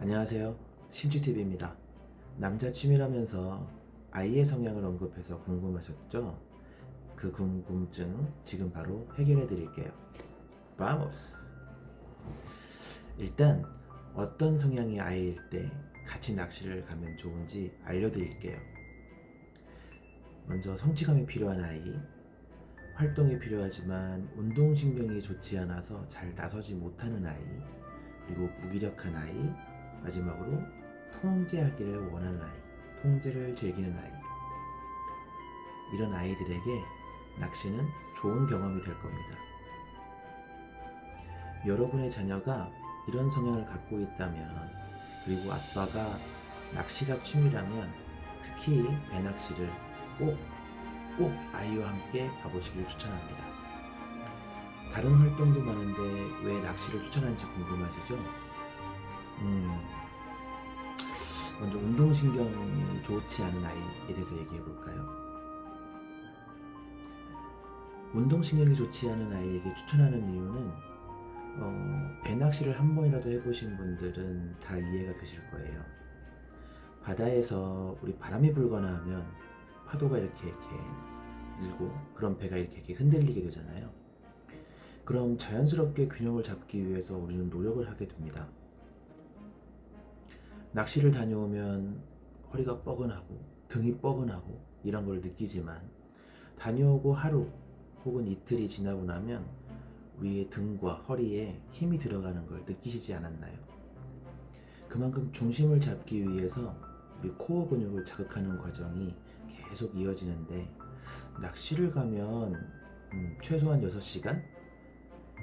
안녕하세요. 심취TV입니다. 남자 취미라면서 아이의 성향을 언급해서 궁금하셨죠? 그 궁금증 지금 바로 해결해 드릴게요. 바모스! 일단 어떤 성향의 아이일 때 같이 낚시를 가면 좋은지 알려드릴게요. 먼저 성취감이 필요한 아이, 활동이 필요하지만 운동신경이 좋지 않아서 잘 나서지 못하는 아이, 그리고 무기력한 아이, 마지막으로 통제하기를 원하는 아이, 통제를 즐기는 아이. 이런 아이들에게 낚시는 좋은 경험이 될 겁니다. 여러분의 자녀가 이런 성향을 갖고 있다면, 그리고 아빠가 낚시가 취미라면, 특히 배낚시를 꼭, 꼭 아이와 함께 가보시길 추천합니다. 다른 활동도 많은데 왜 낚시를 추천하는지 궁금하시죠? 음, 먼저 운동신경이 좋지 않은 아이에 대해서 얘기해 볼까요? 운동신경이 좋지 않은 아이에게 추천하는 이유는 어, 배낚시를 한 번이라도 해보신 분들은 다 이해가 되실 거예요. 바다에서 우리 바람이 불거나 하면 파도가 이렇게 이렇게 일고 그런 배가 이렇게, 이렇게 흔들리게 되잖아요. 그럼 자연스럽게 균형을 잡기 위해서 우리는 노력을 하게 됩니다. 낚시를 다녀오면 허리가 뻐근하고 등이 뻐근하고 이런 걸 느끼지만 다녀오고 하루 혹은 이틀이 지나고 나면 우리의 등과 허리에 힘이 들어가는 걸 느끼시지 않았나요? 그만큼 중심을 잡기 위해서 우리 코어 근육을 자극하는 과정이 계속 이어지는데 낚시를 가면 음, 최소한 6시간,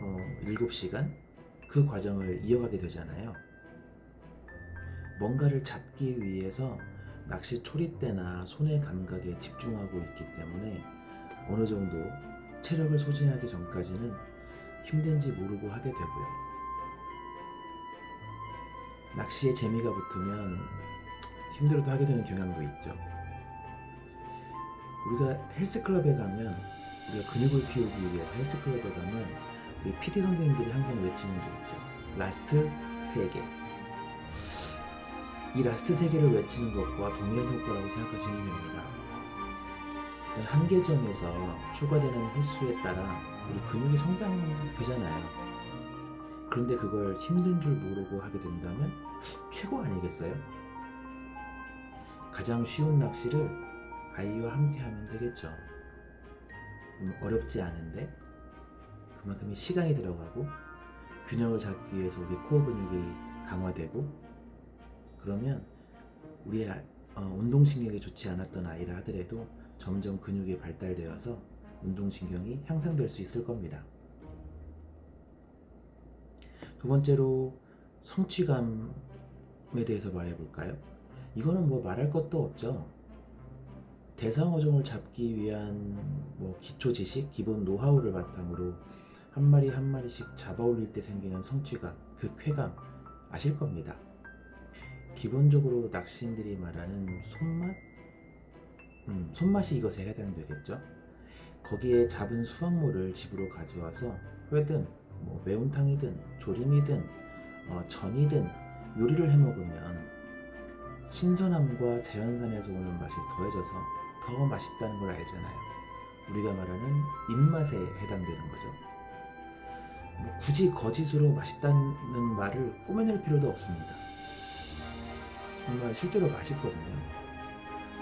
어, 7시간 그 과정을 이어가게 되잖아요. 뭔가를 잡기 위해서 낚시 초리대나 손의 감각에 집중하고 있기 때문에 어느 정도 체력을 소진하기 전까지는 힘든지 모르고 하게 되고요. 낚시에 재미가 붙으면 힘들어도 하게 되는 경향도 있죠. 우리가 헬스클럽에 가면 우리가 근육을 키우기 위해서 헬스클럽에 가면 우리 PT 선생님들이 항상 외치는 게 있죠. 라스트 3개. 이 라스트 세 개를 외치는 것과 동일한 효과라고 생각하시면 됩니다. 일단 한계점에서 추가되는 횟수에 따라 우리 근육이 성장되잖아요. 그런데 그걸 힘든 줄 모르고 하게 된다면 최고 아니겠어요? 가장 쉬운 낚시를 아이와 함께 하면 되겠죠. 음, 어렵지 않은데 그만큼의 시간이 들어가고 균형을 잡기 위해서 우리 코어 근육이 강화되고 그러면 우리 아- 어, 운동신경이 좋지 않았던 아이라 하더라도 점점 근육이 발달되어서 운동신경이 향상될 수 있을 겁니다. 두 번째로 성취감에 대해서 말해볼까요? 이거는 뭐 말할 것도 없죠. 대상어종을 잡기 위한 뭐 기초 지식, 기본 노하우를 바탕으로 한 마리 한 마리씩 잡아 올릴 때 생기는 성취감, 그 쾌감 아실 겁니다. 기본적으로 낚시인들이 말하는 손맛? 음, 손맛이 이것에 해당되겠죠. 거기에 잡은 수확물을 집으로 가져와서 회든 뭐 매운탕이든 조림이든 어, 전이든 요리를 해 먹으면 신선함과 자연산에서 오는 맛이 더해져서 더 맛있다는 걸 알잖아요. 우리가 말하는 입맛에 해당되는 거죠. 뭐 굳이 거짓으로 맛있다는 말을 꾸며낼 필요도 없습니다. 정말 실제로 맛있거든요.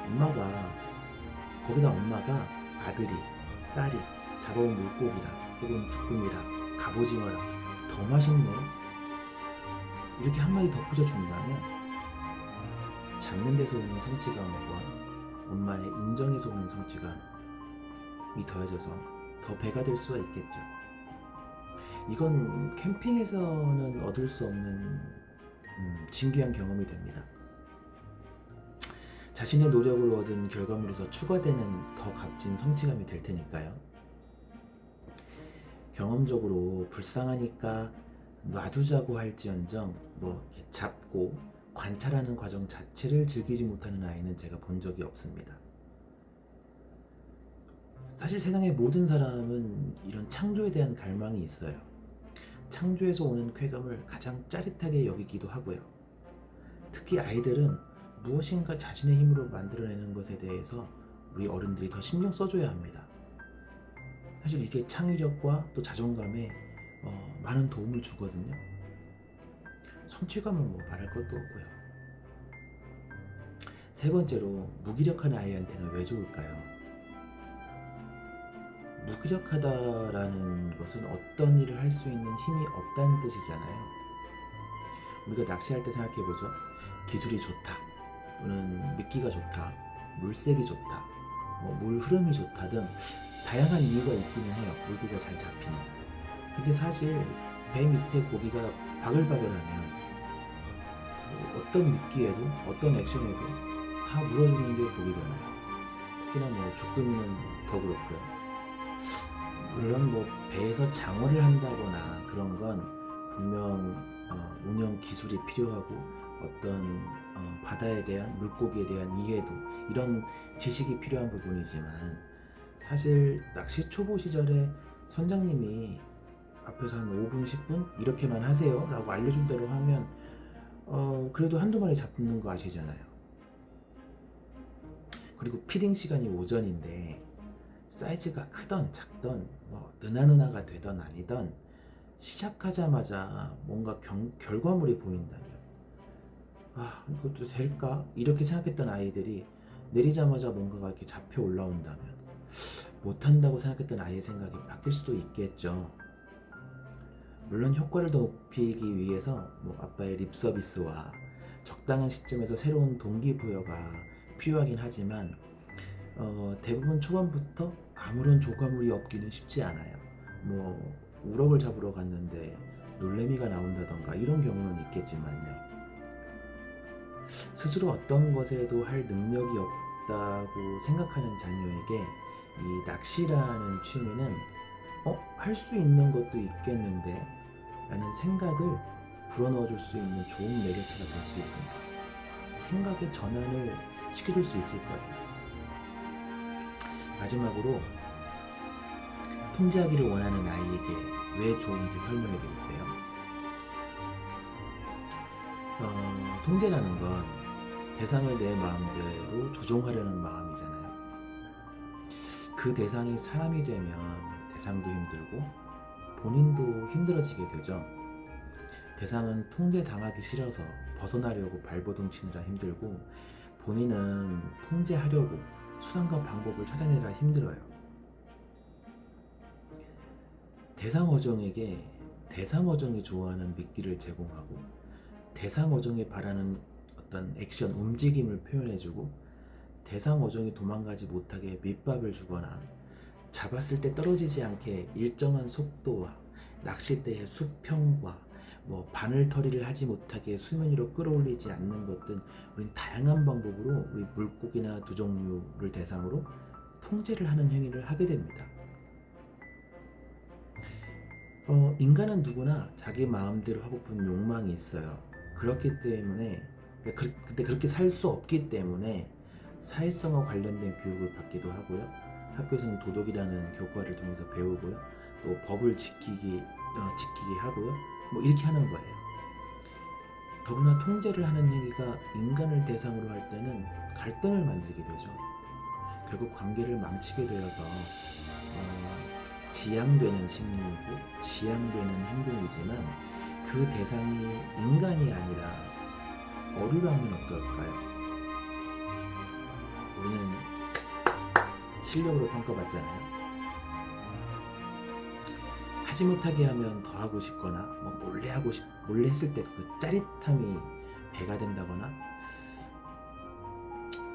엄마가 거기다 엄마가 아들이 딸이 잡아온 물고기랑 혹은 주꾸미랑 갑오징어랑 더 맛있네 이렇게 한마디 덧붙여 준다면 잡는 데서 오는 성취감과 엄마의 인정에서 오는 성취감이 더해져서 더 배가 될 수가 있겠죠. 이건 캠핑에서는 얻을 수 없는 음, 진귀한 경험이 됩니다. 자신의 노력으로 얻은 결과물에서 추가되는 더 값진 성취감이 될 테니까요. 경험적으로 불쌍하니까 놔두자고 할지언정 뭐 잡고 관찰하는 과정 자체를 즐기지 못하는 아이는 제가 본 적이 없습니다. 사실 세상의 모든 사람은 이런 창조에 대한 갈망이 있어요. 창조에서 오는 쾌감을 가장 짜릿하게 여기기도 하고요. 특히 아이들은 무엇인가 자신의 힘으로 만들어내는 것에 대해서 우리 어른들이 더 신경 써줘야 합니다. 사실 이게 창의력과 또 자존감에 어, 많은 도움을 주거든요. 성취감은 뭐 말할 것도 없고요. 세 번째로 무기력한 아이한테는 왜 좋을까요? 무기력하다라는 것은 어떤 일을 할 수 있는 힘이 없다는 뜻이잖아요. 우리가 낚시할 때 생각해 보죠. 기술이 좋다, 또는 미끼가 좋다, 물색이 좋다, 뭐 물 흐름이 좋다 등 다양한 이유가 있기는 해요. 물고기가 잘 잡히는. 근데 사실 배 밑에 고기가 바글바글하면 뭐 어떤 미끼에도 어떤 액션에도 다 물어주는 게 고기잖아요. 특히나 뭐 주꾸미는 더 그렇고요. 물론 뭐 배에서 장어를 한다거나 그런 건 분명 어, 운영 기술이 필요하고 어떤 어, 바다에 대한 물고기에 대한 이해도 이런 지식이 필요한 부분이지만 사실 낚시 초보 시절에 선장님이 앞에서 한 5분 10분 이렇게만 하세요 라고 알려준 대로 하면 어, 그래도 한두 마리 잡는 거 아시잖아요. 그리고 피딩 시간이 오전인데 사이즈가 크던 작던 뭐 느나느나가 되던 아니던 시작하자마자 뭔가 경- 결과물이 보인다면 아 이것도 될까 이렇게 생각했던 아이들이 내리자마자 뭔가가 이렇게 잡혀 올라온다면 못한다고 생각했던 아이의 생각이 바뀔 수도 있겠죠. 물론 효과를 더 높이기 위해서 뭐 아빠의 립 서비스와 적당한 시점에서 새로운 동기부여가 필요하긴 하지만 어, 대부분 초반부터 아무런 조과물이 없기는 쉽지 않아요. 뭐 우럭을 잡으러 갔는데 놀래미가 나온다던가 이런 경우는 있겠지만요. 스스로 어떤 것에도 할 능력이 없다고 생각하는 자녀에게 이 낚시라는 취미는 어? 할 수 있는 것도 있겠는데 라는 생각을 불어넣어 줄 수 있는 좋은 매개체가 될 수 있습니다. 생각의 전환을 시켜줄 수 있을 거예요. 마지막으로 통제하기를 원하는 아이에게 왜 좋은지 설명해 드릴게요. 어, 통제라는 건 대상을 내 마음대로 조종하려는 마음이잖아요. 그 대상이 사람이 되면 대상도 힘들고 본인도 힘들어지게 되죠. 대상은 통제당하기 싫어서 벗어나려고 발버둥 치느라 힘들고 본인은 통제하려고 수단과 방법을 찾아내라 힘들어요. 대상 어종에게 대상 어종이 좋아하는 미끼를 제공하고 대상 어종이 바라는 어떤 액션 움직임을 표현해주고 대상 어종이 도망가지 못하게 밑밥을 주거나 잡았을 때 떨어지지 않게 일정한 속도와 낚싯대의 수평과 뭐 바늘터리를 하지 못하게 수면 위로 끌어올리지 않는 것 등 우린 다양한 방법으로 우리 물고기나 두 종류를 대상으로 통제를 하는 행위를 하게 됩니다. 어, 인간은 누구나 자기 마음대로 하고픈 욕망이 있어요. 그렇기 때문에 그러니까 그, 근데 그렇게 살 수 없기 때문에 사회성과 관련된 교육을 받기도 하고요. 학교에서는 도덕이라는 교과를 통해서 배우고요. 또 법을 지키기 어, 지키게 하고요. 뭐 이렇게 하는 거예요. 더구나 통제를 하는 행위가 인간을 대상으로 할 때는 갈등을 만들게 되죠. 결국 관계를 망치게 되어서 어, 지향되는 심리이고 지향되는 행동이지만 그 대상이 인간이 아니라 어류라면 어떨까요? 우리는 실력으로 평가받잖아요. 하지 못하게 하면 더 하고 싶거나 뭐 몰래 하고 싶 몰래 했을 때 그 짜릿함이 배가 된다거나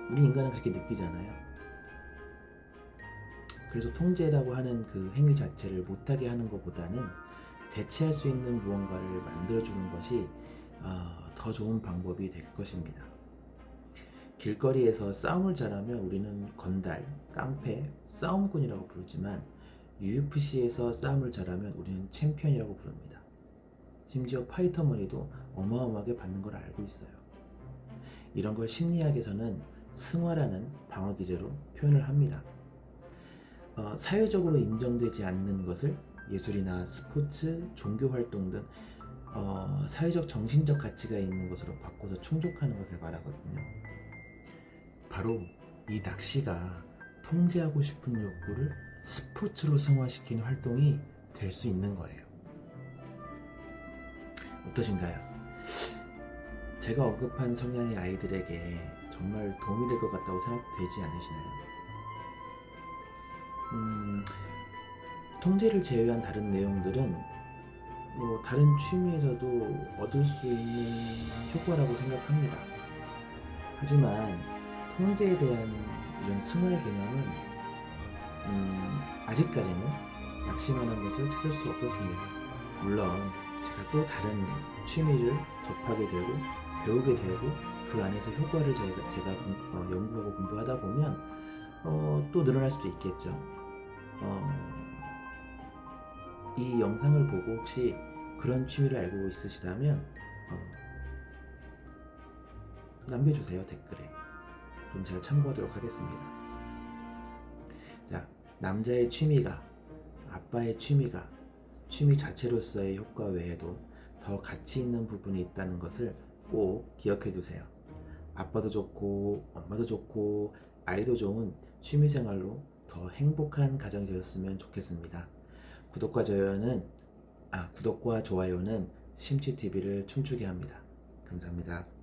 우리 인간은 그렇게 느끼잖아요. 그래서 통제라고 하는 그 행위 자체를 못하게 하는 것보다는 대체할 수 있는 무언가를 만들어주는 것이 어, 더 좋은 방법이 될 것입니다. 길거리에서 싸움을 잘하면 우리는 건달, 깡패, 싸움꾼이라고 부르지만 UFC에서 싸움을 잘하면 우리는 챔피언이라고 부릅니다. 심지어 파이터 머니도 어마어마하게 받는 걸 알고 있어요. 이런 걸 심리학에서는 승화라는 방어 기제로 표현을 합니다. 어, 사회적으로 인정되지 않는 것을 예술이나 스포츠, 종교 활동 등 어, 사회적 정신적 가치가 있는 것으로 바꿔서 충족하는 것을 말하거든요. 바로 이 낚시가 통제하고 싶은 욕구를 스포츠로 승화시키는 활동이 될 수 있는 거예요. 어떠신가요? 제가 언급한 성향의 아이들에게 정말 도움이 될 것 같다고 생각되지 않으시나요? 음, 통제를 제외한 다른 내용들은 뭐 다른 취미에서도 얻을 수 있는 효과라고 생각합니다. 하지만 통제에 대한 이런 승화의 개념은 음, 아직까지는 낙심하는 것을 찾을 수 없었습니다. 물론 제가 또 다른 취미를 접하게 되고 배우게 되고 그 안에서 효과를 저희가 제가 공- 어, 연구하고 공부하다 보면 어, 또 늘어날 수도 있겠죠. 어, 이 영상을 보고 혹시 그런 취미를 알고 있으시다면 어, 남겨주세요 댓글에. 그럼 제가 참고하도록 하겠습니다. 자, 남자의 취미가 아빠의 취미가 취미 자체로서의 효과 외에도 더 가치 있는 부분이 있다는 것을 꼭 기억해 두세요. 아빠도 좋고 엄마도 좋고 아이도 좋은 취미 생활로 더 행복한 가정이 되었으면 좋겠습니다. 구독과 좋아요는 아 구독과 좋아요는 심치 TV를 춤추게 합니다. 감사합니다.